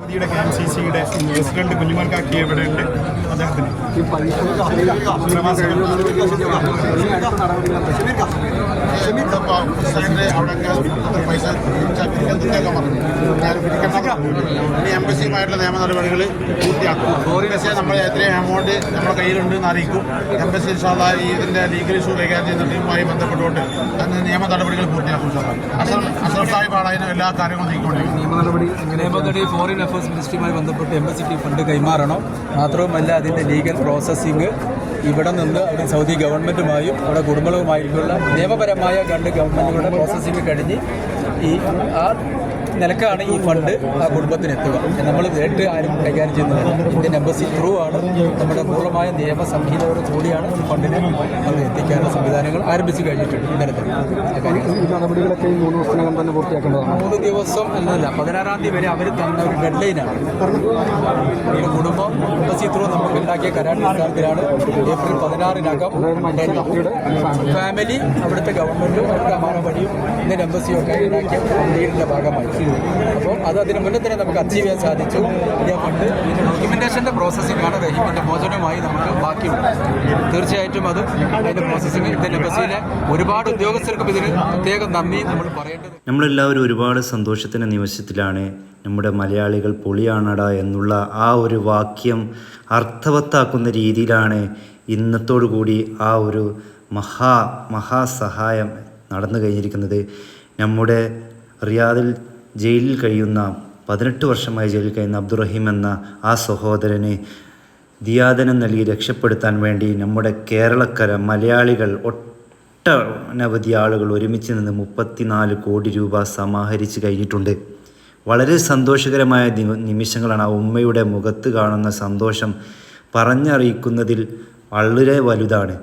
സമിതിയുടെ K M C സിയുടെ president കുഞ്ഞുമർക്കാക്കി ഇവിടെ ഉണ്ട്. ഇനി എംബസിയുമായിട്ടുള്ള നിയമ നടപടികൾ പൂർത്തിയാക്കും എംബസിയെ നമ്മൾ എത്രയും എമൗണ്ട് നമ്മുടെ കയ്യിലുണ്ട് എന്ന് അറിയിക്കും എംബസി സാധാ ഈ ഇതിന്റെ ലീഗൽ ഇഷ്യൂ കൈകാര്യം ചെയ്യുന്നതുമായി ബന്ധപ്പെട്ടുകൊണ്ട് അന്ന് നിയമ നടപടികൾ പൂർത്തിയാക്കും സാർ അസർ അസർ സാഹിബാണ് അതിന് എല്ലാ കാര്യങ്ങളും നീക്കിക്കൊണ്ടിരിക്കുന്നത് നിയമനടപടി ഫോറിൻ അഫയേഴ്സ് മിനിസ്ട്രിയുമായി ബന്ധപ്പെട്ട് എംബസിക്ക് ഫണ്ട് കൈമാറണം. മാത്രവുമല്ല അതിന്റെ ലീഗൽ പ്രോസസ്സിങ് ഇവിടെ നിന്ന് അവിടെ സൗദി ഗവൺമെന്റുമായും അവിടെ കുടുംബങ്ങളുമായിട്ടുള്ള നിയമപരമായ രണ്ട് ഗവൺമെന്റുകളുടെ പ്രോസസ്സിങ് കഴിഞ്ഞ് ഈ ആ നിലക്കാണ് ഈ ഫണ്ട് ആ കുടുംബത്തിന് എത്തുക. നമ്മൾ നേരിട്ട് ആരും കൈകാര്യം ചെയ്യുന്നത് ഇന്ത്യൻ എംബസി ത്രൂ ആണ്. നമ്മുടെ പൂർണമായ നിയമ സംഹിതയോട് കൂടിയാണ് ഈ ഫണ്ടിനെ അത് എത്തിക്കാനുള്ള സംവിധാനങ്ങൾ ആരംഭിച്ചു കഴിഞ്ഞിട്ടുണ്ട് ഇന്നലത്തെ. മൂന്ന് ദിവസത്തിനകം തന്നെ പൂർത്തിയാക്കേണ്ടതാണ് മൂന്ന് ദിവസം എന്നല്ല പതിനാറാം തീയതി വരെ അവർ തന്ന ഒരു ഡെഡ് ലൈനാണ് കുടുംബം എംബസി ത്രൂ നമുക്ക് ഉണ്ടാക്കിയ അടിസ്ഥാനത്തിലാണ് ഏപ്രിൽ പതിനാറിനകം ഫാമിലി അവിടുത്തെ ഗവൺമെന്റും അവരുടെ അമാനവടിയും ഇന്ത്യൻ എംബസിയും ഒക്കെ ഉണ്ടാക്കിയ ഡീലിന്റെ ഭാഗമായി അപ്പോൾ അത് അതിന് മുന്നേ തന്നെ നമുക്ക് അച്ചീവ് ചെയ്യാൻ സാധിച്ചു. ഇന്ത്യ ഫണ്ട് ഇതിന്റെ ഡോക്യുമെന്റേഷന്റെ പ്രോസസ്സിംഗ് ആണ്. റഹീമിന്റെ മോചനവുമായി നമുക്ക് ബാക്കിയുണ്ട്. തീർച്ചയായിട്ടും അത് അതിന്റെ പ്രോസസ്സിംഗ് ഇന്ത്യൻ എംബസിയിലെ ഒരുപാട് ഉദ്യോഗസ്ഥർക്കും ഇതിന് പ്രത്യേകം നന്ദി നമ്മൾ പറയേണ്ടത്. നമ്മളെല്ലാവരും ഒരുപാട് സന്തോഷത്തിന്റെ നിമിഷത്തിലാണ് നമ്മുടെ മലയാളികൾ പൊളിയാണട എന്നുള്ള ആ ഒരു വാക്യം അർത്ഥവത്താക്കുന്ന രീതിയിലാണ് ഇന്നത്തോടു കൂടി ആ ഒരു മഹാ മഹാസഹായം നടന്നു കഴിഞ്ഞിരിക്കുന്നത്. നമ്മുടെ റിയാദിൽ ജയിലിൽ കഴിയുന്ന പതിനെട്ട് വർഷമായി ജയിലിൽ കഴിയുന്ന അബ്ദുറഹീം എന്ന ആ സഹോദരനെ ദിയാദനം നൽകി രക്ഷപ്പെടുത്താൻ വേണ്ടി നമ്മുടെ കേരളക്കര മലയാളികൾ ഒട്ടനവധി ആളുകൾ ഒരുമിച്ച് നിന്ന് മുപ്പത്തിനാല് കോടി രൂപ സമാഹരിച്ച് കഴിഞ്ഞിട്ടുണ്ട്. വളരെ സന്തോഷകരമായ നിമിഷങ്ങളാണ് ആ ഉമ്മയുടെ മുഖത്ത് കാണുന്ന സന്തോഷം പറഞ്ഞറിയിക്കുന്നതിൽ വളരെ വലുതാണ്.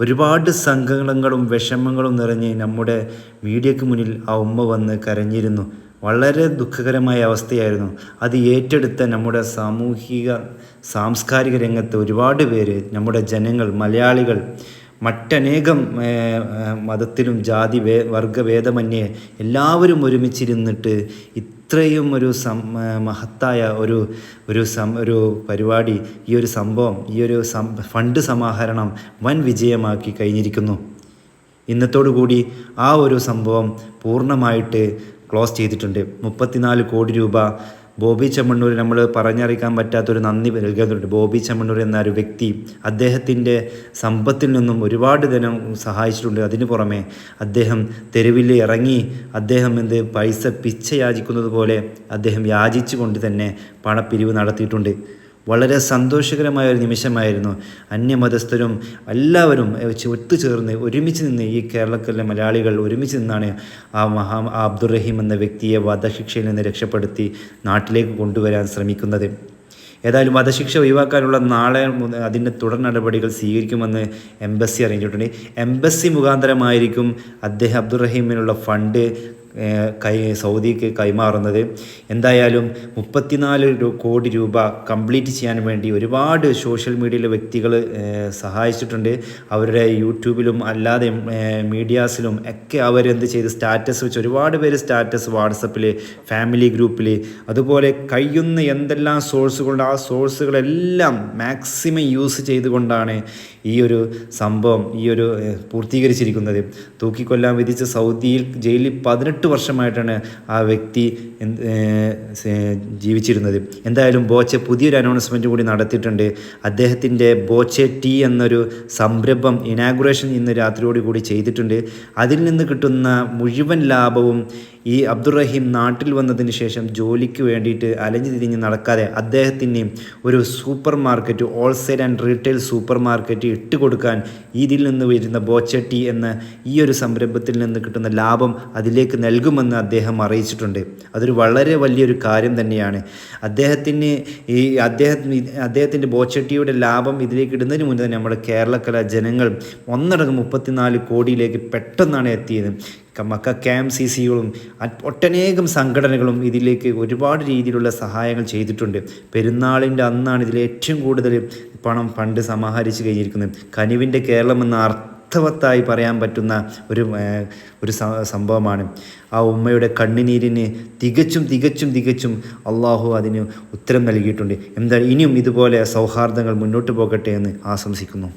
ഒരുപാട് സംഘങ്ങളും വിഷമങ്ങളും നിറഞ്ഞ് നമ്മുടെ മീഡിയക്ക് മുന്നിൽ ആ ഉമ്മ വന്ന് കരഞ്ഞിരുന്നു. വളരെ ദുഃഖകരമായ അവസ്ഥയായിരുന്നു. അത് ഏറ്റെടുത്ത നമ്മുടെ സാമൂഹിക സാംസ്കാരിക രംഗത്ത് ഒരുപാട് പേര് നമ്മുടെ ജനങ്ങൾ മലയാളികൾ മറ്റനേകം മതത്തിലും ജാതി വേ വർഗഭേദമന്യേ എല്ലാവരും ഒരുമിച്ചിരുന്നിട്ട് ഇത്രയും ഒരു സം മഹത്തായ ഒരു ഒരു സം ഒരു പരിപാടി ഈ ഒരു സംഭവം ഈ ഒരു സം ഫണ്ട് സമാഹരണം വൻ വിജയമാക്കി കഴിഞ്ഞിരിക്കുന്നു. ഇന്നത്തോടു കൂടി ആ ഒരു സംഭവം പൂർണമായിട്ട് ക്ലോസ് ചെയ്തിട്ടുണ്ട്. മുപ്പത്തിനാല് കോടി രൂപ ബോബി ചെമ്മണ്ണൂർ നമ്മൾ പറഞ്ഞറിയിക്കാൻ പറ്റാത്തൊരു നന്ദി നൽകുന്നുണ്ട് ബോബി ചെമ്മണ്ണൂർ എന്ന ഒരു വ്യക്തി അദ്ദേഹത്തിന്റെ സമ്പത്തിൽ നിന്നും ഒരുപാട് ധനം സഹായിച്ചിട്ടുണ്ട്. അതിനു പുറമെ അദ്ദേഹം തെരുവിൽ ഇറങ്ങി അദ്ദേഹം എന്ത് പൈസ പിച്ച യാചിക്കുന്നത് പോലെ അദ്ദേഹം യാചിച്ചുകൊണ്ട് തന്നെ പണപ്പിരിവ് നടത്തിയിട്ടുണ്ട്. വളരെ സന്തോഷകരമായ ഒരു നിമിഷമായിരുന്നു. അന്യമതസ്ഥരും എല്ലാവരും ഒത്തുചേർന്ന് ഒരുമിച്ച് നിന്ന് ഈ കേരളത്തിലെ മലയാളികൾ ഒരുമിച്ച് നിന്നാണ് ആ മഹാ അബ്ദുറഹീം എന്ന വ്യക്തിയെ വധശിക്ഷയിൽ നിന്ന് രക്ഷപ്പെടുത്തി നാട്ടിലേക്ക് കൊണ്ടുവരാൻ ശ്രമിക്കുന്നത്. ഏതായാലും വധശിക്ഷ ഒഴിവാക്കാനുള്ള നാളെ അതിന്റെ തുടർ നടപടികൾ സ്വീകരിക്കുമെന്ന് എംബസി അറിയിച്ചിട്ടുണ്ട്. എംബസി മുഖാന്തരമായിരിക്കും അദ്ദേഹം അബ്ദുറഹീമിനുള്ള ഫണ്ട് കൈ സൗദിക്ക് കൈമാറുന്നത്. എന്തായാലും മുപ്പത്തിനാല് കോടി രൂപ കംപ്ലീറ്റ് ചെയ്യാൻ വേണ്ടി ഒരുപാട് സോഷ്യൽ മീഡിയയിലെ വ്യക്തികൾ സഹായിച്ചിട്ടുണ്ട്. അവരുടെ യൂട്യൂബിലും അല്ലാതെ മീഡിയാസിലും ഒക്കെ അവരെന്ത് ചെയ്ത് സ്റ്റാറ്റസ് വെച്ച് ഒരുപാട് പേര് സ്റ്റാറ്റസ് വാട്സപ്പിൽ ഫാമിലി ഗ്രൂപ്പിൽ അതുപോലെ കഴിയുന്ന എന്തെല്ലാം സോഴ്സുകളുണ്ട് ആ സോഴ്സുകളെല്ലാം മാക്സിമം യൂസ് ചെയ്തുകൊണ്ടാണ് ഈ ഒരു സംഭവം ഈ ഒരു പൂർത്തീകരിച്ചിരിക്കുന്നത്. തൂക്കിക്കൊല്ലാൻ വിധിച്ച സൗദിയിൽ ജയിലിൽ പതിനെട്ട് വർഷമായിട്ടാണ് ആ വ്യക്തി ജീവിച്ചിരുന്നത്. എന്തായാലും ബോച്ചെ പുതിയൊരു അനൗൺസ്മെന്റ് കൂടി നടത്തിയിട്ടുണ്ട്. അദ്ദേഹത്തിന്റെ ബോച്ചെ ടീ എന്നൊരു സംരംഭം ഇനാഗുറേഷൻ ഇന്ന് രാത്രിയോട് കൂടി ചെയ്തിട്ടുണ്ട്. അതിൽ നിന്ന് കിട്ടുന്ന മുഴുവൻ ലാഭവും ഈ അബ്ദുറഹീം നാട്ടിൽ വന്നതിന് ശേഷം ജോലിക്ക് വേണ്ടിയിട്ട് അലഞ്ഞു തിരിഞ്ഞ് നടക്കാതെ അദ്ദേഹത്തിന് ഒരു super market wholesale and retail super market ഇട്ട് കൊടുക്കാൻ ഇതിൽ നിന്ന് വരുന്ന ബോച്ചട്ടി എന്ന ഈ ഒരു സംരംഭത്തിൽ നിന്ന് കിട്ടുന്ന ലാഭം അതിലേക്ക് നൽകുമെന്ന് അദ്ദേഹം അറിയിച്ചിട്ടുണ്ട്. അതൊരു വളരെ വലിയൊരു കാര്യം തന്നെയാണ്. അദ്ദേഹത്തിന് ഈ അദ്ദേഹം അദ്ദേഹത്തിന്റെ ബോച്ചട്ടിയുടെ ലാഭം ഇതിലേക്ക് ഇടുന്നതിന് മുന്നേ തന്നെ നമ്മുടെ കേരളക്കല ജനങ്ങൾ ഒന്നടങ്കം മുപ്പത്തിനാല് കോടിയിലേക്ക് പെട്ടെന്നാണ് എത്തിയത്. മക്ക ക്യാം സി സികളും ഒട്ടനേകം സംഘടനകളും ഇതിലേക്ക് ഒരുപാട് രീതിയിലുള്ള സഹായങ്ങൾ ചെയ്തിട്ടുണ്ട്. പെരുന്നാളിന്റെ അന്നാണ് ഇതിൽ ഏറ്റവും കൂടുതൽ പണം പണ്ട് സമാഹരിച്ച് കഴിഞ്ഞിരിക്കുന്നത്. കനിവിന്റെ കേരളം എന്ന അർത്ഥവത്തായി പറയാൻ പറ്റുന്ന ഒരു ഒരു സംഭവമാണ്. ആ ഉമ്മയുടെ കണ്ണുനീരിന് തികച്ചും തികച്ചും തികച്ചും അള്ളാഹു അതിന് ഉത്തരം നൽകിയിട്ടുണ്ട്. എന്താ ഇനിയും ഇതുപോലെ സൗഹാർദ്ദങ്ങൾ മുന്നോട്ട് പോകട്ടെ എന്ന് ആശംസിക്കുന്നു.